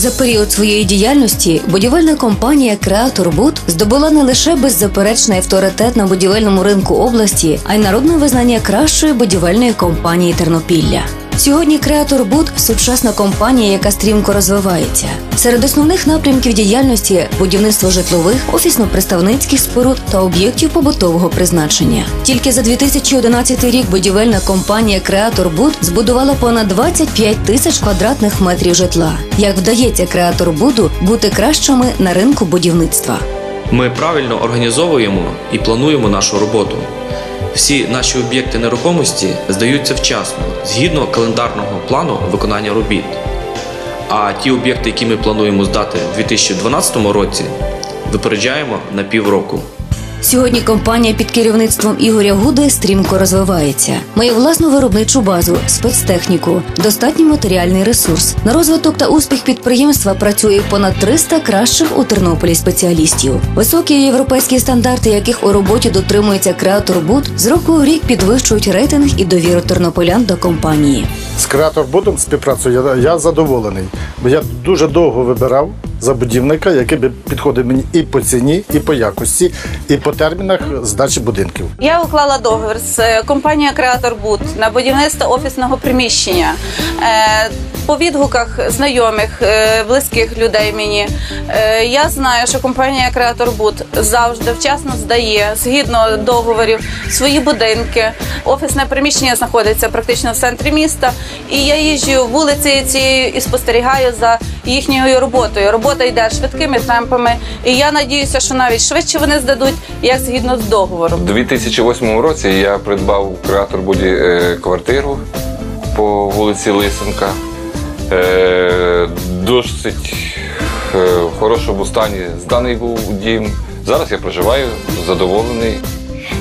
За період своєї діяльності будівельна компанія Креатор Буд здобула не лише беззаперечний авторитет на будівельному ринку області, а й народне визнання кращої будівельної компанії Тернопілля. Сьогодні Креатор Буд сучасна компанія, яка стрімко розвивається. Серед основних напрямків діяльності будівництво житлових, офісно-представницьких споруд та об'єктів побутового призначення. Тільки за 2011 рік будівельна компанія Креатор Буд збудувала понад 25 тисяч квадратних метрів житла. Як вдається Креатор Буду бути кращими на ринку будівництва. Ми правильно організовуємо і плануємо нашу роботу. Всі наші об'єкти нерухомості здаються вчасно, згідно календарного плану виконання робіт. А ті об'єкти, які ми плануємо здати у 2012 році, випереджаємо на півроку. Сьогодні компанія під керівництвом Ігоря Гуди стрімко розвивається. Має власну виробничу базу, спецтехніку, достатній матеріальний ресурс. На розвиток та успіх підприємства працює понад 300 кращих у Тернополі спеціалістів. Високі європейські стандарти, яких у роботі дотримується креатор Буд, з року в рік підвищують рейтинг і довіру тернополян до компанії. З креатор будом співпрацюю, я, я задоволений, бо я дуже довго вибирав забудівника, який би підходив мені і по ціні, і по якості, і по термінах здачі будинків. Я уклала договір з е, компанією Креатор Буд на будівництво офісного приміщення. По відгуках знайомих, е, близьких людей мені е, я знаю, що компанія Креатор Буд завжди вчасно здає згідно договорів свої будинки. Офісне приміщення знаходиться практично в центрі міста, і я їжджу вулиці цією і спостерігаю за їхньою роботою. Робота йде швидкими темпами, і я надіюся, що навіть швидше вони здадуть, як згідно з договором. У 2008 році я придбав у креатор буді е, квартиру по вулиці Лисенка. Е, Досить е, в хорошому стані зданий був дім. Зараз я проживаю задоволений.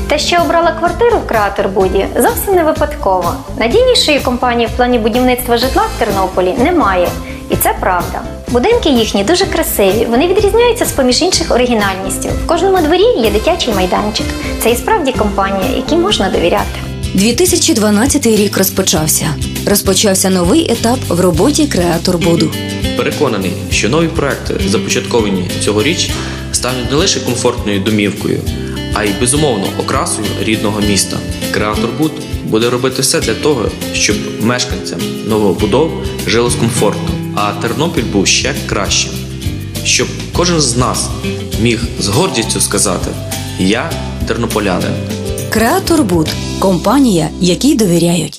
Те, що обрала квартиру в Креатор Буді, зовсім не випадково. Надійнішої компанії в плані будівництва житла в Тернополі немає. І це правда. Будинки їхні дуже красиві, вони відрізняються з поміж інших оригінальністю. В кожному дворі є дитячий майданчик. Це і справді компанія, якій можна довіряти. 2012 рік розпочався. Розпочався новий етап в роботі Креатор Буду. Переконаний, що нові проекти, започатковані цьогоріч, стануть не лише комфортною домівкою, а й безумовно окрасою рідного міста. Креатор Буд буде робити все для того, щоб мешканцям новобудов жилось комфортно, а Тернопіль був ще кращим. Щоб кожен з нас міг з гордістю сказати: Я тернополянин. Креатор Буд компанія, якій довіряють.